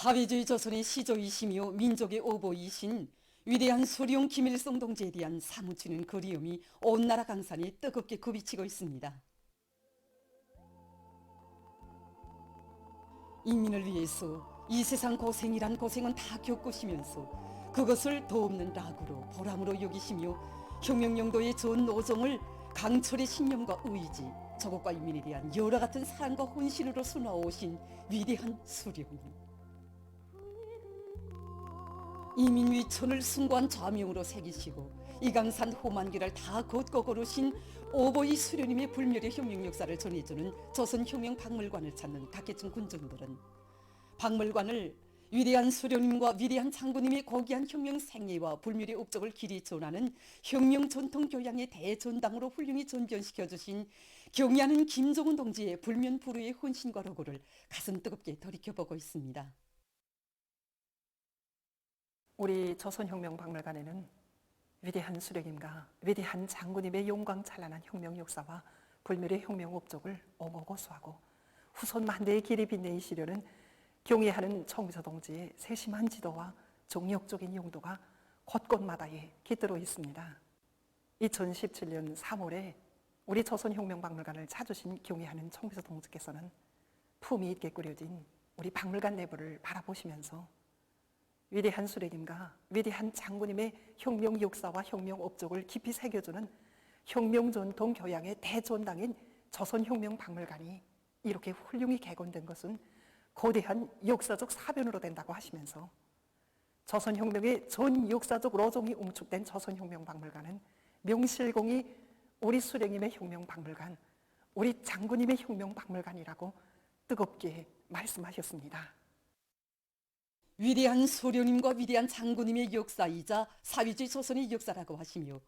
사회주의 조선의 시조이시며 민족의 오보이신 위대한 수령 김일성 동지에 대한 사무치는 그리움이 온 나라 강산에 뜨겁게 굽이치고 있습니다. 인민을 위해서 이 세상 고생이란 고생은 다 겪으시면서 그것을 도없는 낙으로 보람으로 여기시며 혁명용도의 전 노정을 강철의 신념과 의지, 조국과 인민에 대한 여러 같은 사랑과 혼신으로 수놓아오신 위대한 수령님. 이민 위천을 숭고한 좌명으로 새기시고 이강산 호만기를 다 곧고 걸으신 오보이 수련님의 불멸의 혁명 역사를 전해주는 조선혁명박물관을 찾는 각계층 군중들은 박물관을 위대한 수련님과 위대한 장군님의 고귀한 혁명 생애와 불멸의 업적을 길이 전하는 혁명 전통 교양의 대전당으로 훌륭히 전변시켜 주신 경의하는 김종훈 동지의 불면 불후의 혼신과 로고를 가슴 뜨겁게 돌이켜보고 있습니다. 우리 조선혁명박물관에는 위대한 수령님과 위대한 장군님의 용광 찬란한 혁명 역사와 불멸의 혁명 업적을 옹호고수하고 후손 만대의 길이 빛내이시려는 경애하는 청비서 동지의 세심한 지도와 종력적인 용도가 곳곳마다에 깃들어 있습니다. 2017년 3월에 우리 조선혁명박물관을 찾으신 경애하는 청비서 동지께서는 품위 있게 꾸려진 우리 박물관 내부를 바라보시면서 위대한 수령님과 위대한 장군님의 혁명 역사와 혁명 업적을 깊이 새겨주는 혁명 전통 교양의 대전당인 조선혁명 박물관이 이렇게 훌륭히 개건된 것은 거대한 역사적 사변으로 된다고 하시면서 조선혁명의 전 역사적 로종이 응축된 조선혁명 박물관은 명실공히 우리 수령님의 혁명 박물관, 우리 장군님의 혁명 박물관이라고 뜨겁게 말씀하셨습니다. 위대한 소련님과 위대한 장군님의 역사이자 사회주의 조선의 역사라고 하시며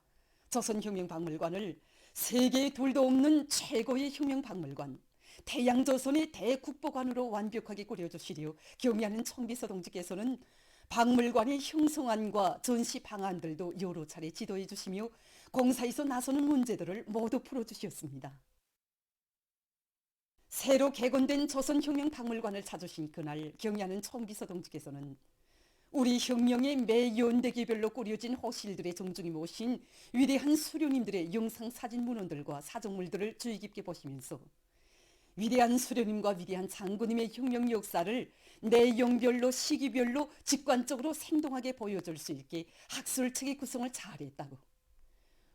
조선혁명박물관을 세계에 둘도 없는 최고의 혁명박물관 태양조선의 대국보관으로 완벽하게 꾸려주시려 경의하는 청비서 동지께서는 박물관의 형성안과 전시 방안들도 여러 차례 지도해 주시며 공사에서 나서는 문제들을 모두 풀어주셨습니다. 새로 개건된 조선혁명박물관을 찾으신 그날 경의하는 청비서 동지께서는 우리 혁명의 매 연대기별로 꾸려진 호실들의 정중히 모신 위대한 수료님들의 영상 사진 문헌들과 사정물들을 주의 깊게 보시면서 위대한 수료님과 위대한 장군님의 혁명 역사를 내용별로 시기별로 직관적으로 생동하게 보여줄 수 있게 학술 체계 구성을 잘했다고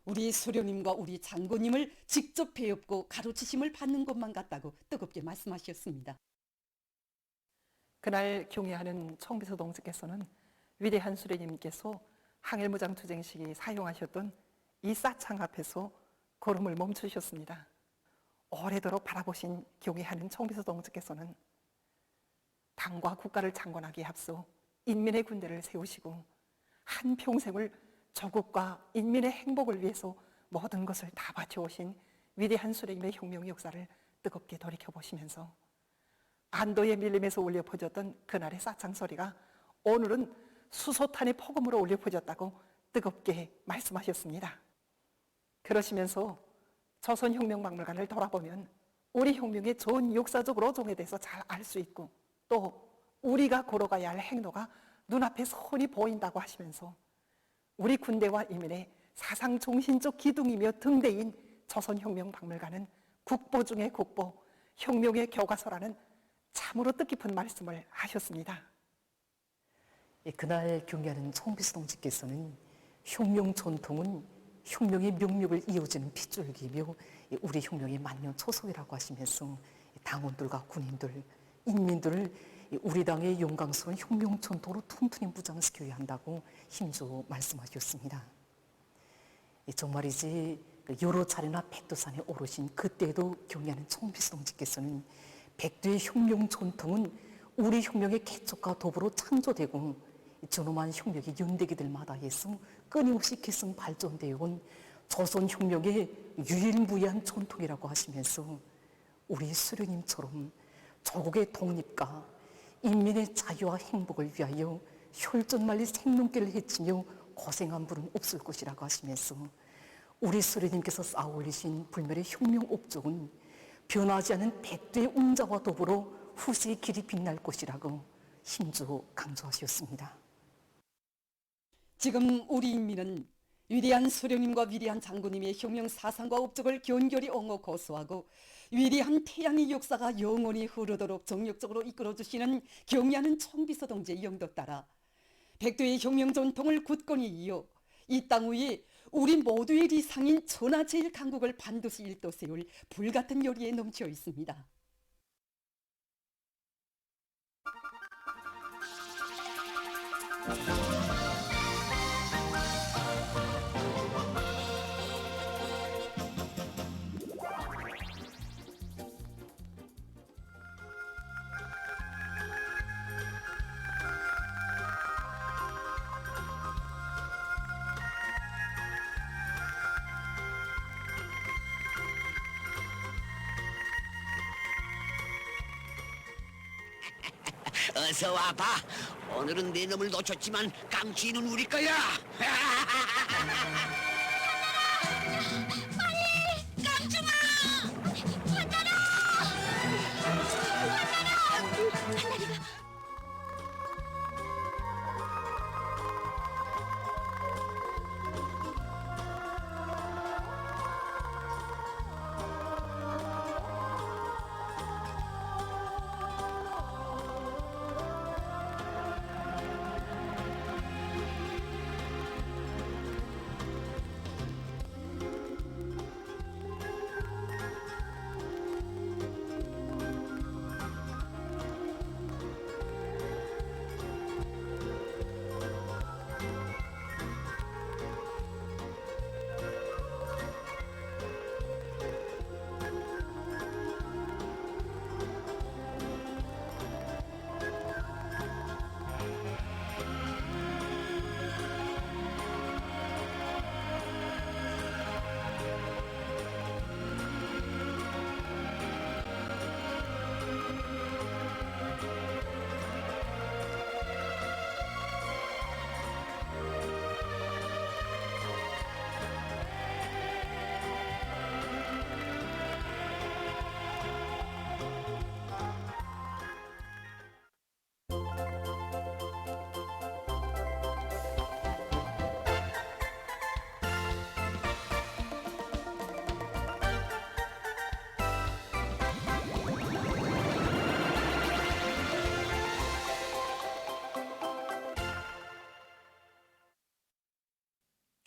우리 수령님과 우리 장군님을 직접 배웁고 가르치심을 받는 것만 같다고 뜨겁게 말씀하셨습니다. 그날 경애하는 청비서 동지께서는 위대한 수레님께서 항일무장 투쟁 시기 사용하셨던 이 사창 앞에서 걸음을 멈추셨습니다. 오래도록 바라보신 경애하는 청비서 동지께서는 당과 국가를 창건하기에 앞서 인민의 군대를 세우시고 한 평생을 조국과 인민의 행복을 위해서 모든 것을 다 바쳐오신 위대한 수레님의 혁명 역사를 뜨겁게 돌이켜보시면서 안도의 밀림에서 울려 퍼졌던 그날의 사창 소리가 오늘은 수소탄의 폭음으로 울려 퍼졌다고 뜨겁게 말씀하셨습니다. 그러시면서 조선혁명박물관을 돌아보면 우리 혁명의 전 역사적 로종에 대해서 잘 알 수 있고 또 우리가 걸어가야 할 행로가 눈앞에 선이 보인다고 하시면서 우리 군대와 인민의 사상 정신적 기둥이며 등대인 조선혁명박물관은 국보 중의 국보, 혁명의 교과서라는 참으로 뜻깊은 말씀을 하셨습니다. 예, 그날 경계하는 총비서 동지께서는 혁명 전통은 혁명의 명력을 이어지는 핏줄기며 예, 우리 혁명의 만년 초석이라고 하시면서 당원들과 군인들, 인민들을 이 우리 당의 영광스러운 혁명 전통으로 튼튼히 무장시켜야 한다고 힘줘 말씀하셨습니다. 이 정말이지 그 여러 차례나 백두산에 오르신 그때도 경의하는 총비서 동지께서는 백두의 혁명 전통은 우리 혁명의 개척과 더불어 창조되고 전엄한 혁명의 연대기들 마다 해서 끊임없이 계승 발전되어 온 조선 혁명의 유일무이한 전통이라고 하시면서 우리 수령님처럼 조국의 독립과 인민의 자유와 행복을 위하여 혈전말리 생명길을 헤치며 고생한 분은 없을 것이라고 하시면서 우리 수령님께서 쌓아 올리신 불멸의 혁명 업적은 변하지 않은 백두의 웅자와 더불어 후세의 길이 빛날 것이라고 힘주어 강조하셨습니다. 지금 우리 인민은 위대한 수령님과 위대한 장군님의 혁명 사상과 업적을 견결히 옹호 고수하고 위대한 태양의 역사가 영원히 흐르도록 정력적으로 이끌어 주시는 경의하는 총비서 동지의 영도 따라 백두의 혁명 전통을 굳건히 이어 이 땅 위에 우리 모두의 리상인 천하제일 강국을 반드시 일도 세울 불같은 열의에 넘쳐 있습니다. 어서 와봐. 오늘은 내 놈을 놓쳤지만 깡치는 우리 거야.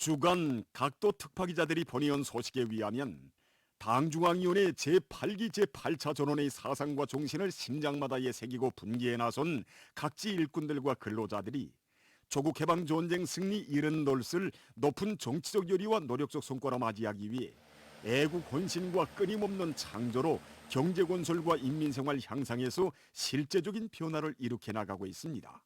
주간 각도 특파 기자들이 보내온 소식에 의하면 당중앙위원회 제8기 제8차 전원의 사상과 정신을 심장마다에 새기고 분기에 나선 각지 일꾼들과 근로자들이 조국 해방 전쟁 승리 이른 돛을 높은 정치적 열의와 노력적 성과로 맞이하기 위해 애국 헌신과 끊임없는 창조로 경제 건설과 인민 생활 향상에서 실제적인 변화를 일으켜 나가고 있습니다.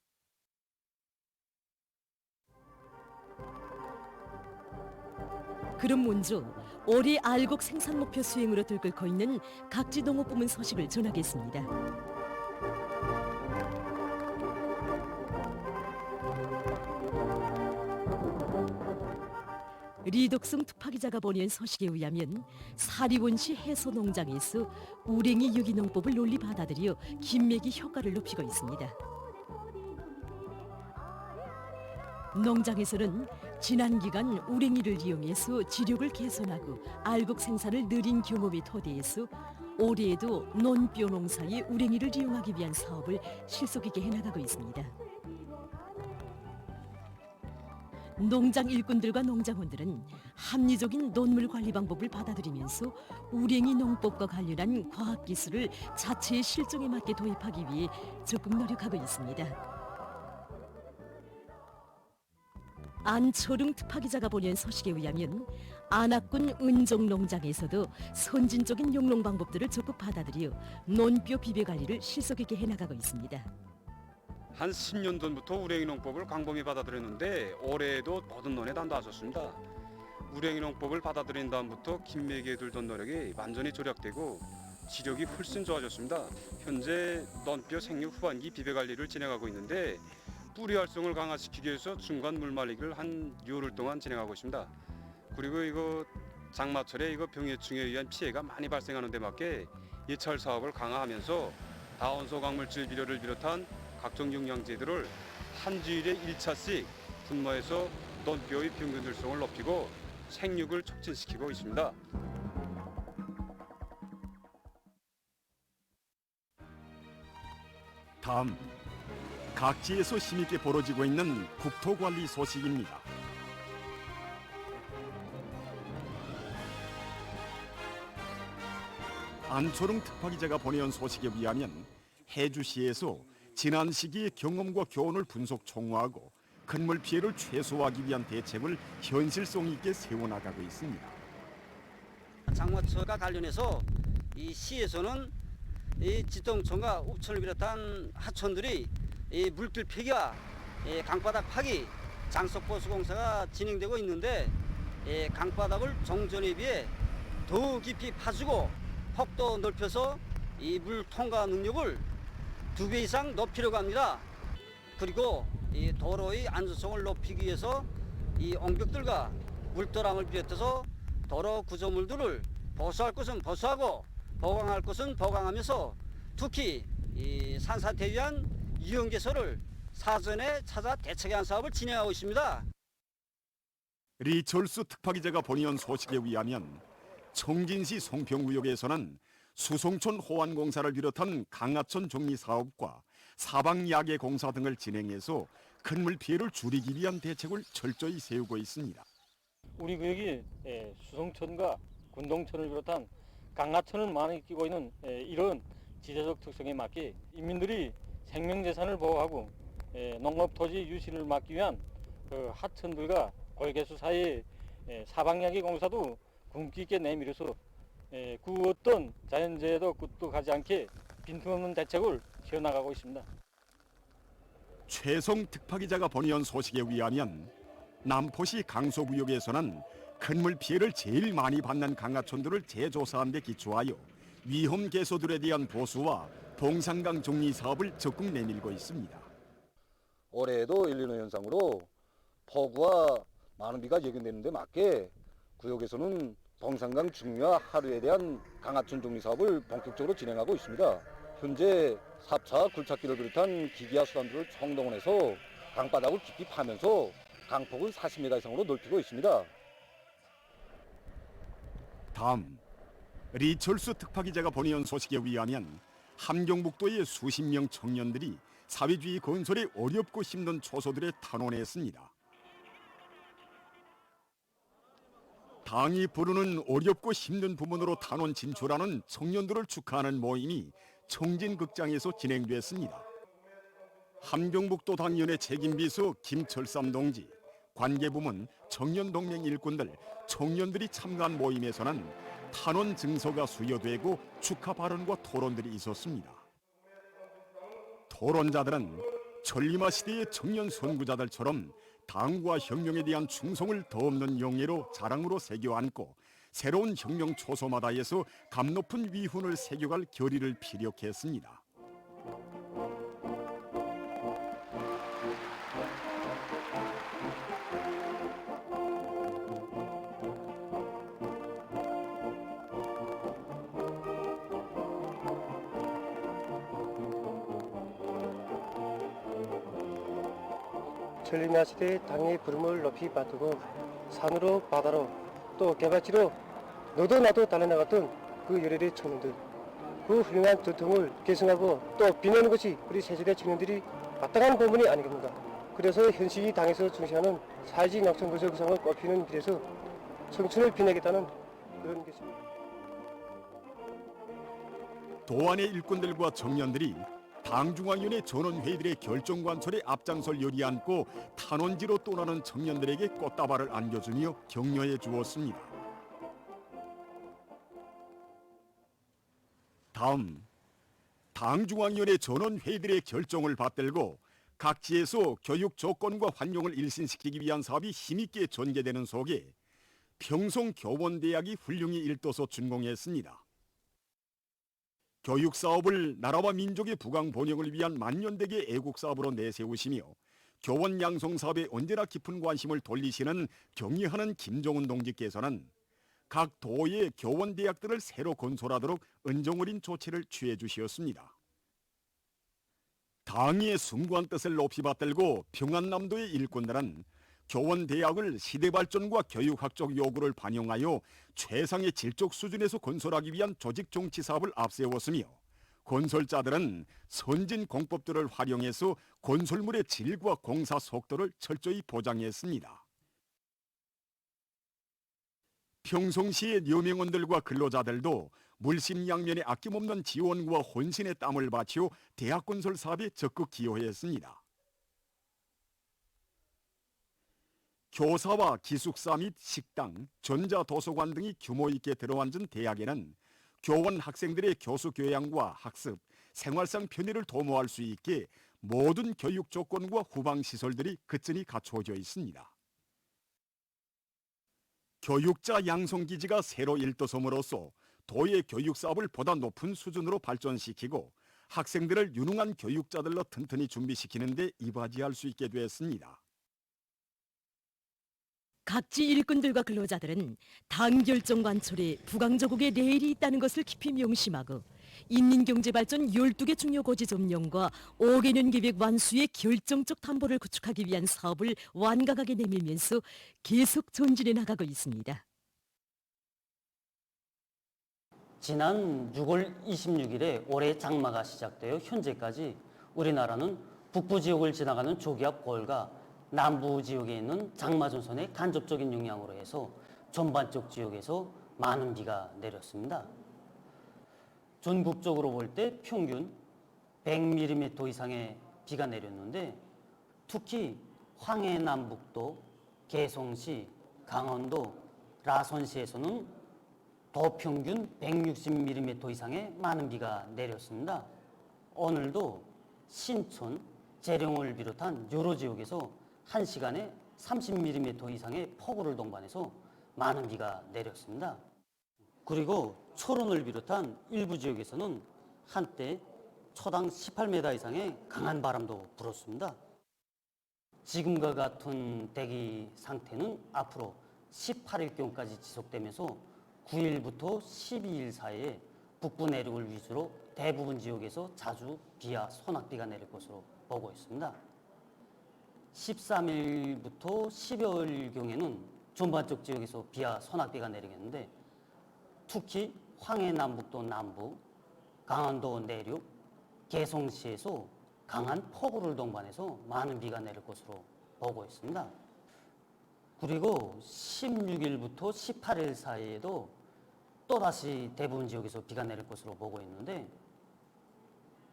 그럼 먼저 올해 알곡 생산 목표 수행으로 들끓고 있는 각지 농업 부문 소식을 전하겠습니다. 리덕승 투파기자가 보낸 소식에 의하면 사리원시 해소 농장에서 우랭이 유기농법을 논리 받아들여 김맥이 효과를 높이고 있습니다. 농장에서는 지난 기간 우랭이를 이용해서 지력을 개선하고 알곡 생산을 늘린 경험이 토대에서 올해에도 논뼈 농사의 우랭이를 이용하기 위한 사업을 실속 있게 해나가고 있습니다. 농장 일꾼들과 농장원들은 합리적인 논물 관리 방법을 받아들이면서 우랭이 농법과 관련한 과학 기술을 자체의 실정에 맞게 도입하기 위해 적극 노력하고 있습니다. 안초릉 특파 기자가 보낸 소식에 의하면 안악군 은종 농장에서도 선진적인 용농 방법들을 적극 받아들여 논뼈 비배 관리를 실속 있게 해나가고 있습니다. 한 10년 전부터 우랭이 농법을 광범위 받아들였는데 올해에도 모든 논에 단도하셨습니다. 우랭이 농법을 받아들인 다음부터 김매기에 들던 노력이 완전히 절약되고 지력이 훨씬 좋아졌습니다. 현재 논뼈 생육 후반기 비배 관리를 진행하고 있는데 뿌리 활성을 강화시키기 위해서 중간 물 말리기를 한 열흘 동안 진행하고 있습니다. 그리고 이거 장마철에 이거 병해충에 의한 피해가 많이 발생하는 데 맞게 예찰 사업을 강화하면서 다원소 강물질 비료를 비롯한 각종 영양제들을 한 주일에 1차씩 분모해서 논뼈의 평균 들성을 높이고 생육을 촉진시키고 있습니다. 다음 각지에서 힘있게 벌어지고 있는 국토관리 소식입니다. 안초롱 특파기자가 보내온 소식에 의하면 해주시에서 지난 시기의 경험과 교훈을 분석 총화하고 큰물 피해를 최소화하기 위한 대책을 현실성 있게 세워나가고 있습니다. 장마철과 관련해서 이 시에서는 이 지동천과 읍천을 비롯한 하천들이 이 물길 폐기와 이 강바닥 파기, 장석보수 공사가 진행되고 있는데 이 강바닥을 정전에 비해 더 깊이 파주고 폭도 넓혀서 이 물 통과 능력을 두 배 이상 높이려고 합니다. 그리고 이 도로의 안전성을 높이기 위해서 이 옹벽들과 물도람을 비롯해서 도로 구조물들을 보수할 것은 보수하고 보강할 것은 보강하면서 특히 이 산사태 위한 이용 개소를 사전에 찾아 대책한 사업을 진행하고 있습니다. 리철수 특파기자가 보내온 소식에 의하면 청진시 송평구역에서는 수송촌 호환공사를 비롯한 강하천 정리 사업과 사방야계 공사 등을 진행해서 큰물 피해를 줄이기 위한 대책을 철저히 세우고 있습니다. 우리 구역이 예, 수송천과 군동천을 비롯한 강하천을 많이 끼고 있는 예, 이런 지대적 특성에 맞게 인민들이 생명재산을 보호하고 예, 농업토지 유신을 막기 위한 그 하천들과 골개수 사이의 예, 사방야기 공사도 굶기 있게 내밀어서 예, 그 어떤 자연재해도 가지 않게 빈틈없는 대책을 지어나가고 있습니다. 최성 특파기자가 보내온 소식에 의하면 남포시 강서구역에서는 큰물 피해를 제일 많이 받는 강하천들을 재조사한 데 기초하여 위험 개소들에 대한 보수와 동산강 정리 사업을 적극 내밀고 있습니다. 올해에도 일리노 현상으로 폭우와 많은 비가 예견되는데 맞게 구역에서는 동산강 중류와 하류에 대한 강하천 정리 사업을 본격적으로 진행하고 있습니다. 현재 삽차 굴착기를 비롯한 기기와 수단들을 총동원해서 강바닥을 깊이 파면서 강폭을 40m 이상으로 넓히고 있습니다. 다음 리철수 특파기자가 보내온 소식에 의하면 함경북도의 수십 명 청년들이 사회주의 건설에 어렵고 힘든 초소들에 탄원했습니다. 당이 부르는 어렵고 힘든 부분으로 탄원 진출하는 청년들을 축하하는 모임이 청진극장에서 진행됐습니다. 함경북도 당위원회 책임비서 김철삼 동지, 관계부문, 청년동맹 일꾼들, 청년들이 참가한 모임에서는 탄원 증서가 수여되고 축하 발언과 토론들이 있었습니다. 토론자들은 천리마 시대의 청년 선구자들처럼 당과 혁명에 대한 충성을 더없는 용예로 자랑으로 새겨 안고 새로운 혁명 초소마다에서 감 높은 위훈을 새겨갈 결의를 피력했습니다. 전리나 시대의 당의 부름을 높이 받들고 산으로 바다로 또 개발지로 너도 나도 달려나갔던 그 열혈의 청년들 그 훌륭한 전통을 계승하고 또 빛내는 것이 우리 세세대 청년들이 마땅한 본분이 아니겠는가 그래서 현실이 당에서 중시하는 사회적 약성 구조 구성을 꼽히는 길에서 청춘을 빛내겠다는 그런 것입니다. 도안의 일꾼들과 청년들이 당중앙위원회 전원회의들의 결정 관철에 앞장설 열이안고 탄원지로 떠나는 청년들에게 꽃다발을 안겨주며 격려해 주었습니다. 다음 당중앙위원회 전원회의들의 결정을 받들고 각 지에서 교육 조건과 환경을 일신시키기 위한 사업이 힘있게 전개되는 속에 평송교원대학이 훌륭히 일도서 준공했습니다. 교육 사업을 나라와 민족의 부강 번영을 위한 만년대계 애국 사업으로 내세우시며 교원 양성 사업에 언제나 깊은 관심을 돌리시는 경의하는 김종훈 동지께서는 각 도의 교원 대학들을 새로 건설하도록 은정 어린 조치를 취해 주시었습니다. 당의 숭고한 뜻을 높이 받들고 평안남도의 일꾼들은 교원 대학을 시대 발전과 교육학적 요구를 반영하여 최상의 질적 수준에서 건설하기 위한 조직 정치 사업을 앞세웠으며 건설자들은 선진 공법들을 활용해서 건설물의 질과 공사 속도를 철저히 보장했습니다. 평성시의 여명원들과 근로자들도 물심양면에 아낌없는 지원과 혼신의 땀을 바치어 대학 건설 사업에 적극 기여했습니다. 교사와 기숙사 및 식당, 전자도서관 등이 규모 있게 들어앉은 대학에는 교원 학생들의 교수 교양과 학습, 생활상 편의를 도모할 수 있게 모든 교육 조건과 후방 시설들이 그전이 갖추어져 있습니다. 교육자 양성 기지가 새로 일도섬으로써 도의 교육 사업을 보다 높은 수준으로 발전시키고 학생들을 유능한 교육자들로 튼튼히 준비시키는 데 이바지할 수 있게 됐습니다. 각지 일꾼들과 근로자들은 당 결정 관철에 부강저국의 내일이 있다는 것을 깊이 명심하고 인민경제발전 12개 중요 고지 점령과 5개년 계획 완수의 결정적 담보를 구축하기 위한 사업을 완강하게 내밀면서 계속 전진해 나가고 있습니다. 지난 6월 26일에 올해 장마가 시작되어 현재까지 우리나라는 북부 지역을 지나가는 조기압 고열과 남부 지역에 있는 장마 전선의 간접적인 영향으로 해서 전반적 지역에서 많은 비가 내렸습니다. 전국적으로 볼 때 평균 100mm 이상의 비가 내렸는데 특히 황해 남북도, 개성시, 강원도, 라선시에서는 더 평균 160mm 이상의 많은 비가 내렸습니다. 오늘도 신촌, 재령을 비롯한 여러 지역에서 1시간에 30mm 이상의 폭우를 동반해서 많은 비가 내렸습니다. 그리고 초론을 비롯한 일부 지역에서는 한때 초당 18m 이상의 강한 바람도 불었습니다. 지금과 같은 대기 상태는 앞으로 18일경까지 지속되면서 9일부터 12일 사이에 북부 내륙을 위주로 대부분 지역에서 자주 비와 소낙비가 내릴 것으로 보고 있습니다. 13일부터 12월경에는 전반적 지역에서 비와 소낙비가 내리겠는데 특히 황해 남북도 남부, 강원도 내륙, 개성시에서 강한 폭우를 동반해서 많은 비가 내릴 것으로 보고 있습니다. 그리고 16일부터 18일 사이에도 또다시 대부분 지역에서 비가 내릴 것으로 보고 있는데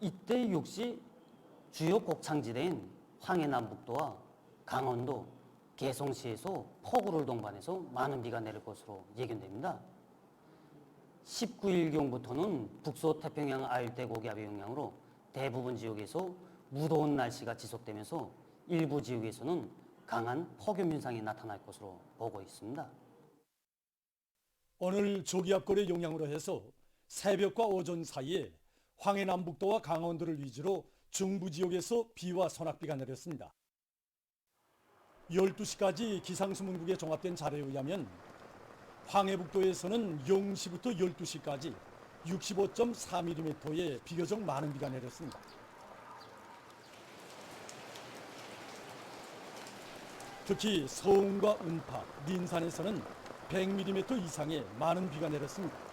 이때 역시 주요 곡창지대인 황해 남북도와 강원도, 개성시에서 폭우를 동반해서 많은 비가 내릴 것으로 예견됩니다. 19일경부터는 북서 태평양 아열대 고기압의 영향으로 대부분 지역에서 무더운 날씨가 지속되면서 일부 지역에서는 강한 폭염 현상이 나타날 것으로 보고 있습니다. 오늘 조기압골의 영향으로 해서 새벽과 오전 사이에 황해 남북도와 강원도를 위주로 중부 지역에서 비와 소낙비가 내렸습니다. 12시까지 기상수문국에 종합된 자료에 의하면 황해북도에서는 0시부터 12시까지 65.4mm의 비교적 많은 비가 내렸습니다. 특히 서운과 운파, 닌산에서는 100mm 이상의 많은 비가 내렸습니다.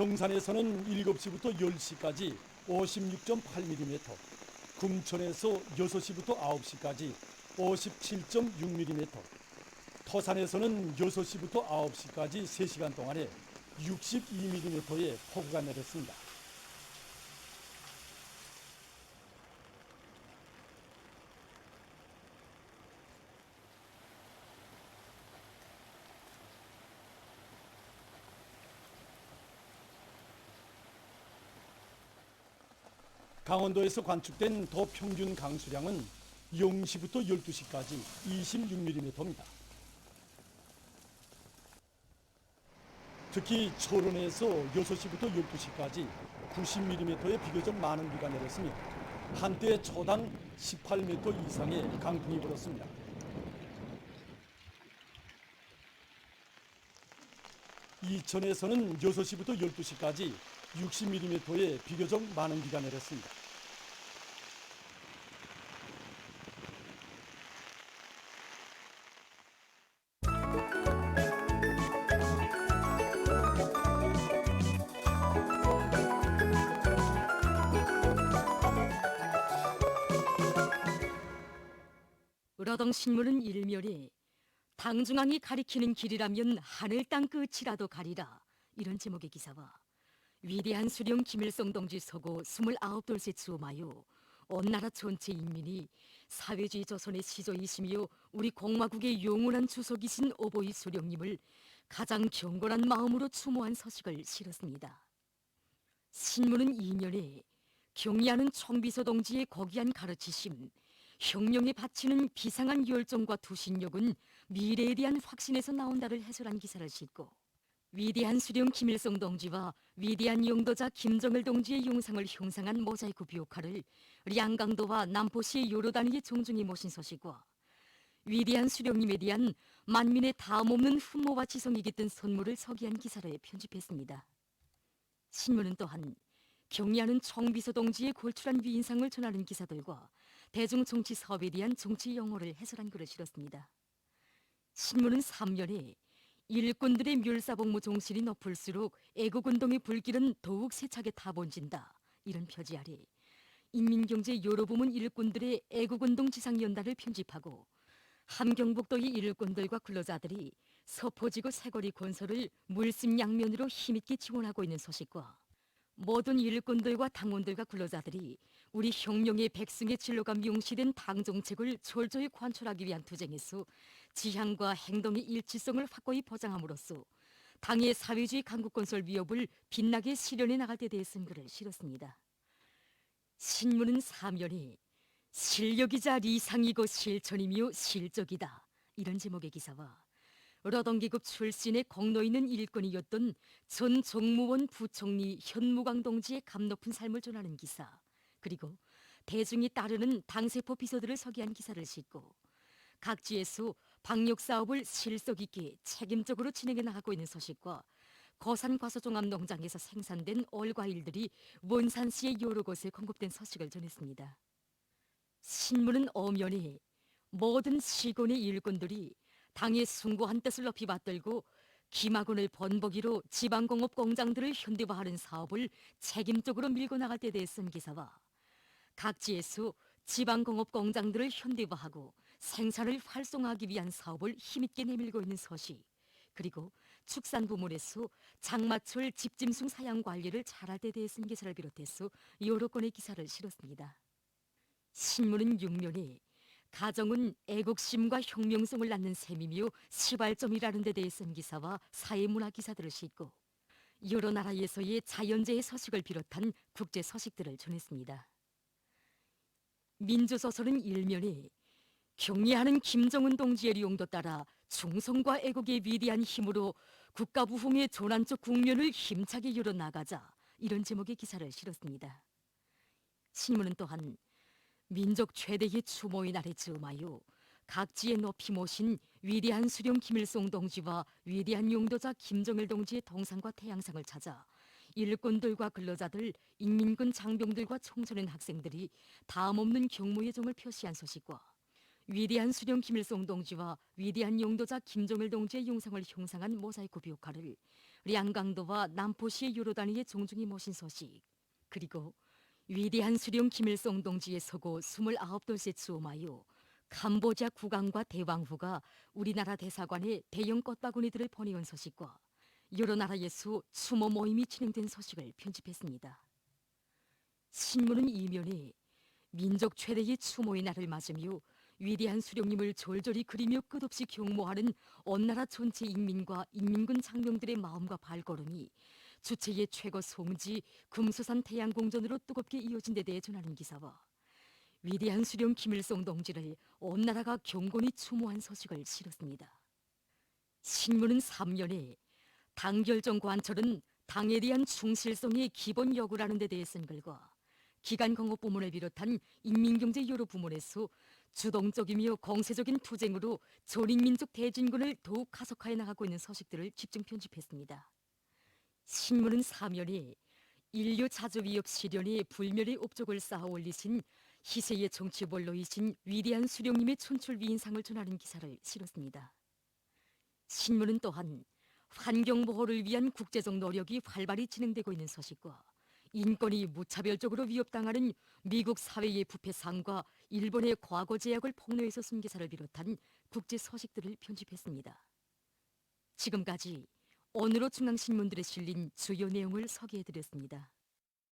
평산에서는 7시부터 10시까지 56.8mm, 금천에서 6시부터 9시까지 57.6mm, 터산에서는 6시부터 9시까지 3시간 동안에 62mm의 폭우가 내렸습니다. 강원도에서 관측된 더 평균 강수량은 0시부터 12시까지 26mm입니다. 특히 초론에서 6시부터 12시까지 90mm의 비교적 많은 비가 내렸으며 한때 초당 18m 이상의 강풍이 불었습니다. 이천에서는 6시부터 12시까지 60mm의 비교적 많은 비가 내렸습니다. 을어동 신문은 일면에 당중앙이 가리키는 길이라면 하늘 땅 끝이라도 가리라. 이런 제목의 기사와 위대한 수령 김일성 동지 서고 29돌째 주마요. 온 나라 전체 인민이 사회주의 조선의 시조이시며 우리 공화국의 영원한 주석이신 오보이 수령님을 가장 경건한 마음으로 추모한 서식을 실었습니다. 신문은 이면에 경의하는 총비서 동지의 거기한 가르치심, 혁명에 바치는 비상한 열정과 투신력은 미래에 대한 확신에서 나온다를 해설한 기사를 싣고 위대한 수령 김일성 동지와 위대한 용도자 김정일 동지의 용상을 형상한 모자이크 뷰카를 량강도와 남포시의 여러 단위의 종중이 모신 소식과 위대한 수령님에 대한 만민의 다음없는 흠모와 지성이 깃든 선물을 서기한 기사를 편집했습니다. 신문은 또한 경의하는 총비서 동지의 골출한 위인상을 전하는 기사들과 대중 정치 사업에 대한 정치 용어를 해설한 글을 실었습니다. 신문은 3년에 일꾼들의 멸사복무 정신이 높을수록 애국운동의 불길은 더욱 세차게 타번진다. 이런 표지 아래 인민경제 여러 부문 일꾼들의 애국운동 지상연단을 편집하고 함경북도의 일꾼들과 근로자들이 서포지구 새거리 건설을 물심양면으로 힘있게 지원하고 있는 소식과 모든 일꾼들과 당원들과 근로자들이 우리 혁명의 백승의 진로가 명시된 당정책을 철저히 관철하기 위한 투쟁에서 지향과 행동의 일치성을 확고히 보장함으로써 당의 사회주의 강국건설 위협을 빛나게 실현해 나갈 때 대해 쓴 글을 실었습니다. 신문은 사면이 실력이자 리상이고 실천이며 실적이다 이런 제목의 기사와 러던기급 출신의 공로 있는 일꾼이었던 전 정무원 부총리 현무광 동지의 감 높은 삶을 전하는 기사 그리고 대중이 따르는 당세포 비서들을 서기한 기사를 싣고 각지에서 방역 사업을 실속 있게 책임적으로 진행해 나가고 있는 소식과 거산 과소종합 농장에서 생산된 얼과일들이 원산시의 여러 곳에 공급된 소식을 전했습니다. 신문은 어면에 모든 시군의 일꾼들이 당의 숭고한 뜻을 높이 받들고 기마군을 번복이로 지방공업 공장들을 현대화하는 사업을 책임적으로 밀고 나갈 때 대해 쓴 기사와 각지에서 지방공업 공장들을 현대화하고 생산을 활성화하기 위한 사업을 힘있게 내밀고 있는 소식 그리고 축산 부문에서 장마철 집짐승 사양 관리를 잘할 때 대해 쓴 기사를 비롯해서 여러 건의 기사를 실었습니다. 신문은 육면에 가정은 애국심과 혁명성을 낳는 셈이며 시발점이라는 데 대해 쓴 기사와 사회문화 기사들을 싣고 여러 나라에서의 자연재해 소식을 비롯한 국제 소식들을 전했습니다. 민주조선은 일면에 경례하는 김정은 동지의 용도 따라 충성과 애국의 위대한 힘으로 국가 부흥의 조난적 국면을 힘차게 열어나가자 이런 제목의 기사를 실었습니다. 신문은 또한 민족 최대의 추모의 날에 즈음하여 각지에 높이 모신 위대한 수령 김일성 동지와 위대한 용도자 김정일 동지의 동상과 태양상을 찾아 일꾼들과 근로자들, 인민군 장병들과 청소년 학생들이 다음 없는 경무의 정을 표시한 소식과 위대한 수령 김일성 동지와 위대한 용도자 김정일 동지의 용상을 형상한 모사이크 뷰카를 량강도와 남포시의 여러 단위의 종중이 모신 소식. 그리고 위대한 수령 김일성 동지의 서고 29돌째 추오마요 캄보자 국왕과 대왕후가 우리나라 대사관에 대형 꽃바구니들을 보내온 소식과 여러 나라에서 추모 모임이 진행된 소식을 편집했습니다. 신문은 이면에 민족 최대의 추모의 날을 맞으며 위대한 수령님을 졸졸히 그리며 끝없이 경모하는 온 나라 전체 인민과 인민군 장병들의 마음과 발걸음이 주체의 최고 송지 금수산 태양공전으로 뜨겁게 이어진 데 대해 전하는 기사와 위대한 수령 김일성 동지를 온 나라가 경건히 추모한 소식을 실었습니다. 신문은 3년에 당결정 관철은 당에 대한 충실성의 기본 요구라는 데 대해 쓴 글과 기간공업 부문을 비롯한 인민경제 여러 부문에서 주동적이며 공세적인 투쟁으로 조직민족 대진군을 더욱 가속화해 나가고 있는 서식들을 집중 편집했습니다. 신문은 사면에 인류 자주 위협 시련에 불멸의 업적을 쌓아 올리신 희세의 정치벌로이신 위대한 수령님의 촌출 위인상을 전하는 기사를 실었습니다. 신문은 또한 환경 보호를 위한 국제적 노력이 활발히 진행되고 있는 소식과 인권이 무차별적으로 위협당하는 미국 사회의 부패 상과 일본의 과거 제약을 폭로해서 쓴 기사를 비롯한 국제 소식들을 편집했습니다. 지금까지 오늘로 중앙신문들에 실린 주요 내용을 소개해드렸습니다.